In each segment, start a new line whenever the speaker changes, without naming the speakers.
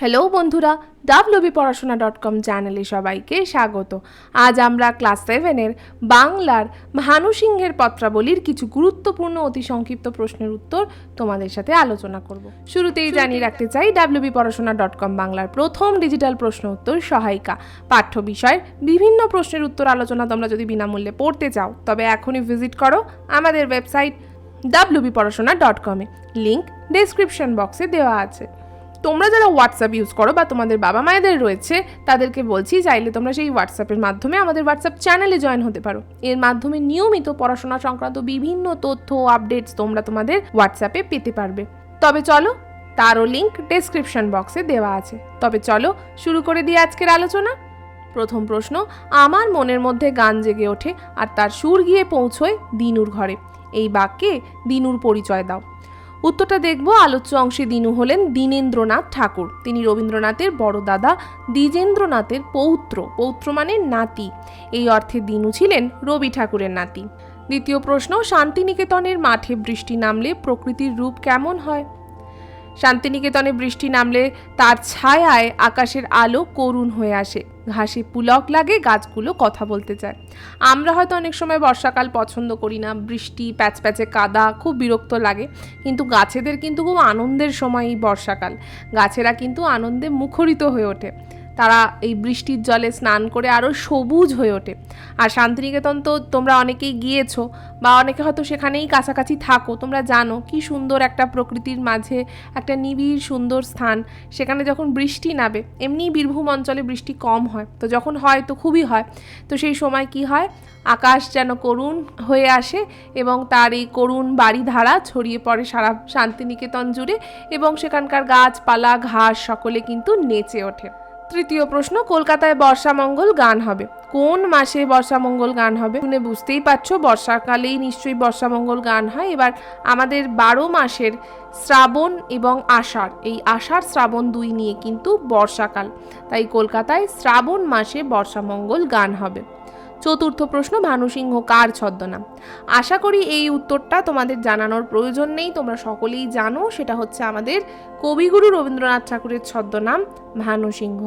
Hello বন্ধুরা WB Porashona dot com চ্যানেলে সবাইকে স্বাগত। আজ আমরা ক্লাস সেভেনের বাংলার ভানু সিংহের পত্রাবলীর কিছু গুরুত্বপূর্ণ অতি সংক্ষিপ্ত প্রশ্নের উত্তর তোমাদের সাথে আলোচনা করব। শুরুতেই জানিয়ে রাখতে চাই ডাব্লিউবি পড়াশোনা ডট কম বাংলার প্রথম ডিজিটাল প্রশ্ন উত্তর সহায়িকা। পাঠ্য বিষয়ের বিভিন্ন প্রশ্নের উত্তর আলোচনা তোমরা যদি বিনামূল্যে পড়তে চাও তবে এখনই ভিজিট করো আমাদের ওয়েবসাইট ডাব্লিউবি পড়াশোনা ডট কমে লিঙ্ক ডেসক্রিপশন বক্সে দেওয়া আছে। তোমরা যারা হোয়াটসঅ্যাপ ইউজ করো বা তোমাদের বাবা মায়েদের রয়েছে, তাদেরকে বলছি চাইলে তোমরা সেই হোয়াটসঅ্যাপের মাধ্যমে আমাদের হোয়াটসঅ্যাপ চ্যানেলে জয়েন হতে পারো। এর মাধ্যমে নিয়মিত পড়াশোনা সংক্রান্ত বিভিন্ন তথ্য আপডেটস তোমরা তোমাদের হোয়াটসঅ্যাপে পেতে পারবে। তবে চলো, তারও লিঙ্ক ডেসক্রিপশন বক্সে দেওয়া আছে। তবে চলো, শুরু করে দিই আজকের আলোচনা। প্রথম প্রশ্ন, আমার মনের মধ্যে গান জেগে ওঠে আর তার সুর গিয়ে পৌঁছয় দিনুর ঘরে। এই বাক্যে দিনুর পরিচয় দাও। উত্তরটা দেখব। আলোচ্য অংশে দিনু হলেন দীনেন্দ্রনাথ ঠাকুর। তিনি রবীন্দ্রনাথের বড় দাদা, দ্বিজেন্দ্রনাথের পৌত্র। পৌত্র মানে নাতি। এই অর্থে দিনু ছিলেন রবি ঠাকুরের নাতি। দ্বিতীয় প্রশ্ন, শান্তিনিকেতনের মাঠে বৃষ্টি নামলে প্রকৃতির রূপ কেমন হয়? শান্তিনিকেতনে বৃষ্টি নামলে তার ছায়ায় আকাশের আলো করুণ হয়ে আসে। ঘাসে পুলক লাগে, গাছগুলো কথা বলতে চায়। আমরা হয়তো অনেক সময় বর্ষাকাল পছন্দ করি না, বৃষ্টি প্যাচ প্যাচে কাদা, খুব বিরক্ত লাগে। কিন্তু গাছেদের কিন্তু খুব আনন্দের সময় এই বর্ষাকাল। গাছেরা কিন্তু আনন্দে মুখরিত হয়ে ওঠে। তারা এই বৃষ্টির জলে স্নান করে আরও সবুজ হয়ে ওঠে। আর শান্তিনিকেতন তো তোমরা অনেকেই গিয়েছো বা অনেকে হয়তো সেখানেই কাছাকাছি থাকো, তোমরা জানো কি সুন্দর একটা প্রকৃতির মাঝে একটা নিবিড় সুন্দর স্থান, সেখানে যখন বৃষ্টি নাবে এমনি বীরভূম অঞ্চলে বৃষ্টি কম হয়। তো যখন হয় তো খুবই হয়। তো সেই সময় কি হয়? আকাশ যেন করুণ হয়ে আসে এবং তার এই করুণ বাড়ি ধারা ছড়িয়ে পড়ে সারা শান্তিনিকেতন জুড়ে এবং সেখানকার গাছপালা, ঘাস সকলে কিন্তু নেচে ওঠে। তৃতীয় প্রশ্ন, কলকাতায় বর্ষামঙ্গল গান হবে। কোন মাসে বর্ষামঙ্গল গান হবে? শুনে বুঝতেই পারছ, বর্ষাকালেই নিশ্চয়ই বর্ষামঙ্গল গান হয়। এবার আমাদের বারো মাসের শ্রাবণ এবং আষাঢ়। এই আষাঢ় শ্রাবণ দুই নিয়ে কিন্তু বর্ষাকাল। তাই কলকাতায় শ্রাবণ মাসে বর্ষামঙ্গল গান হবে। চতুর্থ প্রশ্ন, ভানুসিংহ কার ছদ্মনাম? আশা করি এই উত্তরটা তোমাদের জানানোর প্রয়োজন নেই, তোমরা সকলেই জানো, সেটা হচ্ছে আমাদের কবিগুরু রবীন্দ্রনাথ ঠাকুরের ছদ্মনাম, ভানুসিংহ।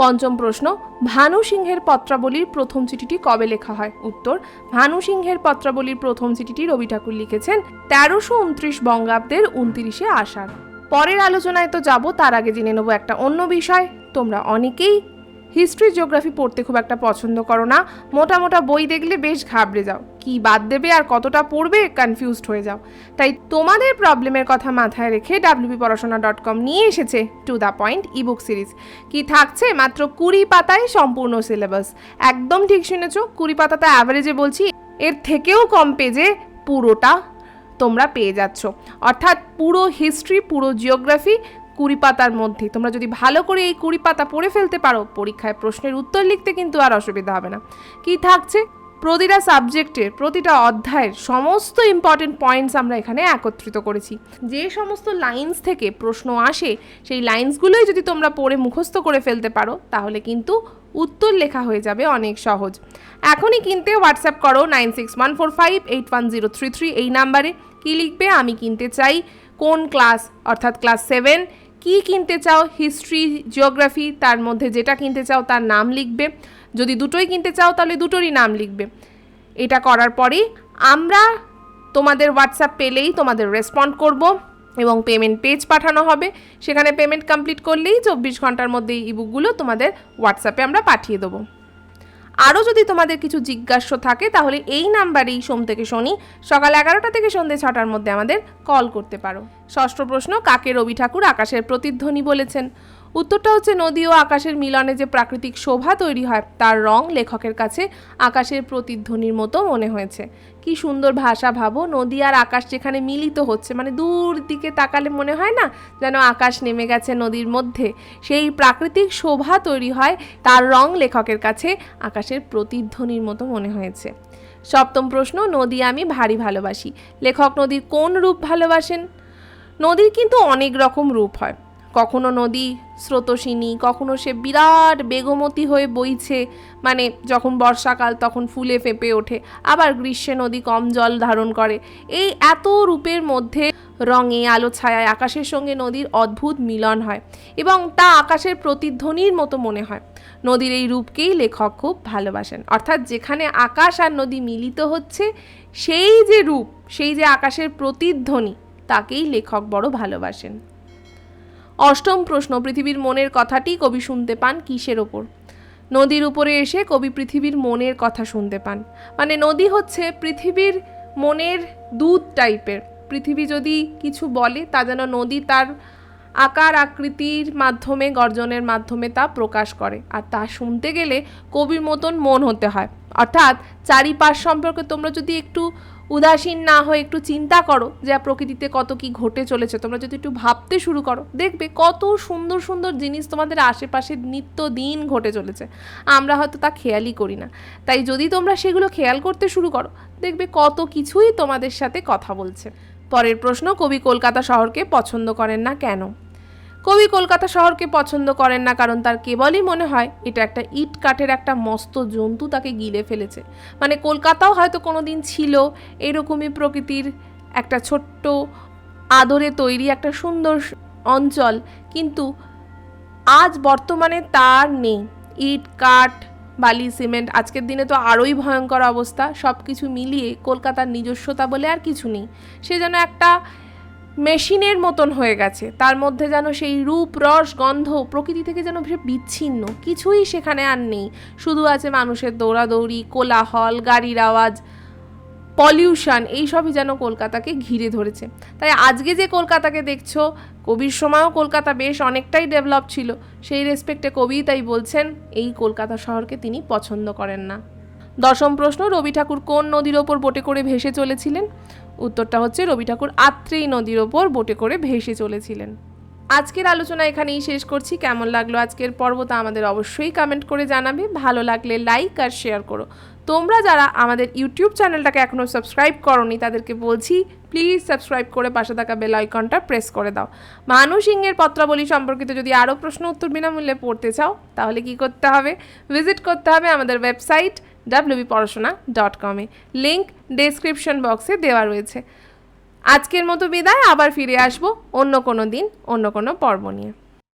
পঞ্চম প্রশ্ন ভানু সিংহের পত্রাবলীর প্রথম চিঠিটি কবে লেখা হয়? উত্তর ভানু সিংহের পত্রাবলীর প্রথম চিঠিটি রবি ঠাকুর লিখেছেন তেরোশো উনত্রিশ বঙ্গাব্দের উনত্রিশে আষাঢ়। পরের আলোচনায় তো যাব, তার আগে জেনে নেব একটা অন্য বিষয়, তোমরা অনেকেই হিস্ট্রি, জিওগ্রাফি পড়তে খুব একটা পছন্দ করো না। মোটা মোটা বই দেখলে বেশ ঘাবড়ে যাও। কি বাদ দেবে আর কতটা পড়বে কনফিউজড হয়ে যাও। তাই তোমাদের প্রবলেমের কথা মাথায় রেখে ডাব্লিউবি পড়াশোনা ডট কম নিয়ে এসেছে to the point ebook series কি থাকছে মাত্র কুড়ি পাতায় সম্পূর্ণ সিলেবাস একদম ঠিক শুনেছ, কুড়ি পাতাতে অ্যাভারেজে বলছি, এর থেকেও কম পেজে পুরোটা তোমরা পেয়ে যাচ্ছ। অর্থাৎ পুরো হিস্ট্রি পুরো জিওগ্রাফি কুড়ি পাতার মধ্যে। তোমরা যদি ভালো করে এই কুড়ি পাতা পড়ে ফেলতে পারো, পরীক্ষায় প্রশ্নের উত্তর লিখতে কিন্তু আর অসুবিধা হবে না। কি থাকছে? প্রতিটা সাবজেক্টের, প্রতিটা অধ্যায়ের সমস্ত ইম্পর্টেন্ট পয়েন্টস আমরা এখানে একত্রিত করেছি। যে সমস্ত লাইন্স থেকে প্রশ্ন আসে, সেই লাইন্সগুলোই যদি তোমরা পড়ে মুখস্থ করে ফেলতে পারো, তাহলে কিন্তু উত্তর লেখা হয়ে যাবে অনেক সহজ। এখনই কিনতে হোয়াটসঅ্যাপ করো nine six one four five eight one zero three three এই নাম্বারে। কী লিখবে? আমি কিনতে চাই কোন ক্লাস অর্থাৎ ক্লাস সেভেন কি কিনতে চাও হিস্ট্রি জিওগ্রাফি তার মধ্যে যেটা কিনতে চাও তার নাম লিখবে। যদি দুটোই কিনতে চাও তাহলে দুটোরই নাম লিখবে। এটা করার পরেই আমরা তোমাদের হোয়াটসঅ্যাপ পেলেই তোমাদের রেসপন্ড করব এবং পেমেন্ট পেজ পাঠানো হবে। সেখানে পেমেন্ট কমপ্লিট করলেই চব্বিশ ঘণ্টার মধ্যে ইবুকগুলো তোমাদের হোয়াটসঅ্যাপে আমরা পাঠিয়ে দেবো। আরও যদি তোমাদের কিছু জিজ্ঞাস্য থাকে, তাহলে এই নাম্বারেই সোম থেকে শনি সকাল এগারোটা থেকে সন্ধ্যে ছটার মধ্যে আমাদের কল করতে পারো। ষষ্ঠ প্রশ্ন, কাকে রবি ঠাকুর আকাশের প্রতিধ্বনি বলেছেন? উত্তরটা হচ্ছে নদী ও আকাশের মিলনে যে প্রাকৃতিক শোভা তৈরি হয়, তার রং লেখকের কাছে আকাশের প্রতিধ্বনির মতো মনে হয়েছে। কি সুন্দর ভাষা ভাবো, নদী আর আকাশ যেখানে মিলিত হচ্ছে মানে দূর দিকে তাকালে মনে হয় না যেন আকাশ নেমে গেছে নদীর মধ্যে। সেই প্রাকৃতিক শোভা তৈরি হয়, তার রং লেখকের কাছে আকাশের প্রতিধ্বনির মতো মনে হয়েছে। সপ্তম প্রশ্ন, নদী আমি ভারী ভালোবাসি। লেখক নদীর কোন রূপ ভালোবাসেন? নদীর কিন্তু অনেক রকম রূপ হয়। কখনো নদী স্রোতসিনী, কখনো সে বিরাট বেগমতি হয়ে বইছে। মানে যখন বর্ষাকাল তখন ফুলে ফেঁপে ওঠে, আবার গ্রীষ্মে নদী কম জল ধারণ করে। এই এত রূপের মধ্যে রঙে, আলো ছায়ায় আকাশের সঙ্গে নদীর অদ্ভুত মিলন হয় এবং তা আকাশের প্রতিধ্বনির মতো মনে হয়। নদীর এই রূপকেই লেখক খুব ভালোবাসেন। অর্থাৎ যেখানে আকাশ আর নদী মিলিত হচ্ছে, সেই যে রূপ, সেই যে আকাশের প্রতিধ্বনি, তাকেই লেখক বড় ভালোবাসেন। অষ্টম প্রশ্ন, পৃথিবীর মনের কথাটি কবি শুনতে পান কিসের ওপর? নদীর উপরে এসে কবি পৃথিবীর মনের কথা শুনতে পান। মানে নদী হচ্ছে পৃথিবীর মনের দুধ টাইপের পৃথিবী যদি কিছু বলে, তা যেন নদী তার আকার আকৃতির মাধ্যমে, গর্জনের মাধ্যমে তা প্রকাশ করে। আর তা শুনতে গেলে কবির মতন মন হতে হয়। অর্থাৎ চারিপাশ সম্পর্কে তোমরা যদি একটু উদাসীন না হয়ে একটু চিন্তা করো যে প্রকৃতিতে কত কি ঘটে চলেছে? তোমরা যদি একটু ভাবতে শুরু করো, দেখবে কত সুন্দর সুন্দর জিনিস তোমাদের আশেপাশে নিত্য দিন ঘটে চলেছে। আমরা হয়তো তা খেয়ালই করি না। তাই যদি তোমরা সেগুলো খেয়াল করতে শুরু করো, দেখবে কত কিছুই তোমাদের সাথে কথা বলছে। পরের প্রশ্ন, কবি কলকাতা শহরকে পছন্দ করেন না কেন? কবি কলকাতা শহরকে পছন্দ করেন না কারণ তার কেবলই মনে হয় এটা একটা ইট কাঠের একটা মস্ত জন্তু তাকে গিলে ফেলেছে। মানে কলকাতাও হয়তো কোনো দিন ছিল এরকমই প্রকৃতির একটা ছোট্ট আদরে তৈরি একটা সুন্দর অঞ্চল, কিন্তু আজ বর্তমানে তার নেই। ইট কাঠ বালি, সিমেন্ট, আজকের দিনে তো আরোই ভয়ঙ্কর অবস্থা। সব কিছু মিলিয়ে কলকাতার নিজস্বতা বলে আর কিছু নেই। সে যেন একটা মেশিনের মতন হয়ে গেছে। তার মধ্যে যেন সেই রূপ, রস, গন্ধ প্রকৃতি থেকে যেন বিচ্ছিন্ন। কিছুই সেখানে আর নেই। শুধু আছে মানুষের দৌড়াদৌড়ি, কোলাহল, গাড়ির আওয়াজ পলিউশন, এইসবই যেন কলকাতাকে ঘিরে ধরেছে। তাই আজকে যে কলকাতাকে দেখছ, কবির সময়ও কলকাতা বেশ অনেকটাই ডেভেলপ ছিল। সেই রেসপেক্টে কবি তাই বলছেন, এই কলকাতা শহরকে তিনি পছন্দ করেন না। দশম প্রশ্ন, রবি ঠাকুর কোন নদীর ওপর বোটে করে ভেসে চলেছিলেন? উত্তরটা হচ্ছে, রবি ঠাকুর আত্রেই নদীর ওপর বোটে করে ভেসে চলেছিলেন। আজকের আলোচনা এখানেই শেষ করছি। কেমন লাগল আজকের পর্ব তা আমাদের অবশ্যই কমেন্ট করে জানাবে। ভালো লাগলে লাইক আর শেয়ার করো। তোমরা যারা আমাদের ইউটিউব চ্যানেলটাকে এখনও সাবস্ক্রাইব করনি, তাদেরকে বলছি প্লিজ সাবস্ক্রাইব করে পাশে থাকা বেল আইকনটা প্রেস করে দাও। মানু সিংহের পত্রাবলী সম্পর্কিত যদি আরও প্রশ্ন উত্তর বিনামূল্যে পড়তে চাও, তাহলে কি করতে হবে? ভিজিট করতে হবে আমাদের ওয়েবসাইট ডাব্লিউবি পড়াশোনা ডট কমে লিঙ্ক ডেসক্রিপশন বক্সে দেওয়া রয়েছে। আজকের মতো বিদায়, আবার ফিরে আসব অন্য কোনো দিন, অন্য কোনো পর্ব নিয়ে।